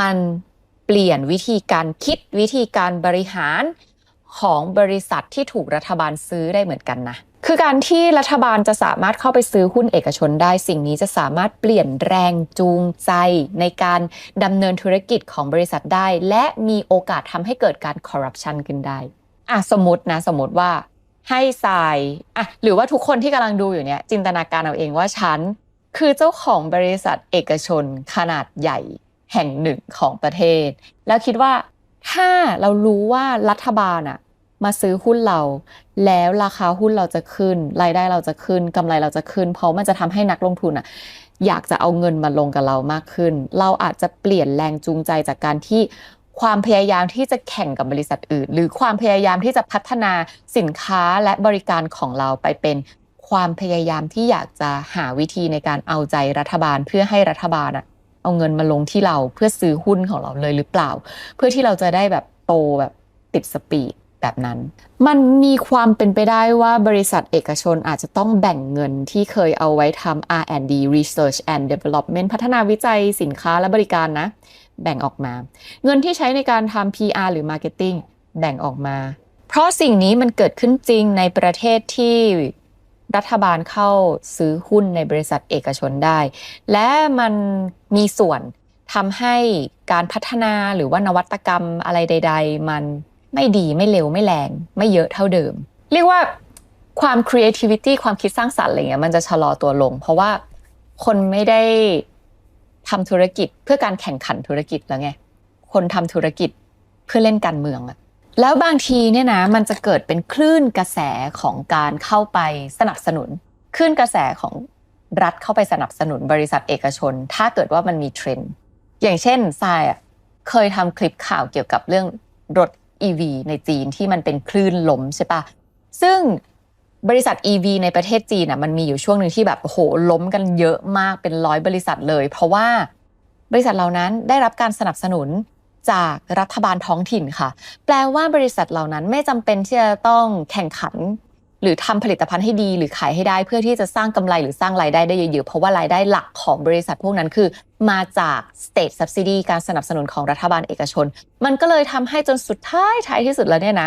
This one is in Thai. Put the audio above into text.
มันเปลี่ยนวิธีการคิดวิธีการบริหารของบริษัทที่ถูกรัฐบาลซื้อได้เหมือนกันนะ คือการที่รัฐบาลจะสามารถเข้าไปซื้อหุ้นเอกชนได้ สิ่งนี้จะสามารถเปลี่ยนแรงจูงใจในการดำเนินธุรกิจของบริษัทได้ และมีโอกาสทำให้เกิดการคอร์รัปชันขึ้นได้อะสมมตินะ สมมติว่าให้ทรายอะหรือว่าทุกคนที่กำลังดูอยู่เนี่ยจินตนาการเอาเองว่าฉันคือเจ้าของบริษัทเอกชนขนาดใหญ่ แห่งหนึ่งของประเทศ แล้วคิดว่าถ้าเรารู้ว่ารัฐบาลอะมาซื้อหุ้นเรา แล้วราคาหุ้นเราจะขึ้น รายได้เราจะขึ้นกำไรเราจะขึ้น เพราะมันจะทำให้นักลงทุนอะอยากจะเอาเงินมาลงกับเรามากขึ้น เราอาจจะเปลี่ยนแรงจูงใจจากการที่ความพยายามที่จะแข่งกับบริษัทอื่น หรือความพยายามที่จะพัฒนาสินค้าและบริการของเราไปเป็นความพยายามที่อยากจะหาวิธีในการเอาใจรัฐบาลเพื่อให้รัฐบาลอะ เอาเงินมาลงที่เราเพื่อซื้อหุ้นของเราเลยหรือเปล่า เพื่อที่เราจะได้แบบโตแบบติดสปีดแบบนั้น มันมีความเป็นไปได้ว่าบริษัทเอกชนอาจจะต้องแบ่งเงินที่เคยเอาไว้ทำ R&D Research and Development พัฒนาวิจัยสินค้าและบริการนะ แบ่งออกมา เงินที่ใช้ในการทำ PR หรือ Marketing แบ่งออกมา เพราะสิ่งนี้มันเกิดขึ้นจริงในประเทศที่ รัฐบาลเข้าซื้อหุ้นในบริษัทเอกชนได้ และมันมีส่วนทำให้การพัฒนาหรือว่านวัตกรรมอะไรใด ๆ มันไม่ดีไม่เร็วไม่แรง ไม่เยอะเท่าเดิม เรียกว่าความ creativity ความคิดสร้างสรรค์อะไรเงี้ยมันจะชะลอตัวลง เพราะว่าคนไม่ได้ทำธุรกิจเพื่อการแข่งขันธุรกิจแล้วไง คนทำธุรกิจเพื่อเล่นการเมืองอะ แล้วบางทีเนี่ยนะมันจะเกิดเป็นคลื่นกระแสของการเข้าไปสนับสนุนคลื่นกระแสของรัฐเข้าไปสนับสนุนบริษัทเอกชน ถ้าเกิดว่ามันมีเทรนด์อย่างเช่นทรายเคยทำคลิปข่าวเกี่ยวกับเรื่องรถ EV ในจีนที่มันเป็นคลื่นลมใช่ปะซึ่งบริษัท EV ในประเทศจีนอะมันมีอยู่ช่วงหนึ่งที่แบบโหล้มกันเยอะมากเป็นร้อยบริษัทเลย เพราะว่าบริษัทเหล่านั้นได้รับการสนับสนุน จากรัฐบาลท้องถิ่นค่ะ แปลว่าบริษัทเหล่านั้นไม่จำเป็นที่จะต้องแข่งขัน หรือทำผลิตภัณฑ์ให้ดีหรือขายให้ได้ เพื่อที่จะสร้างกำไรหรือสร้างรายได้ได้เยอะๆเพราะว่ารายได้หลักของบริษัทพวกนั้นคือ มาจาก state subsidy การสนับสนุนของรัฐบาลเอกชน มันก็เลยทำให้จนสุดท้ายท้ายที่สุดแล้วเนี่ยนะ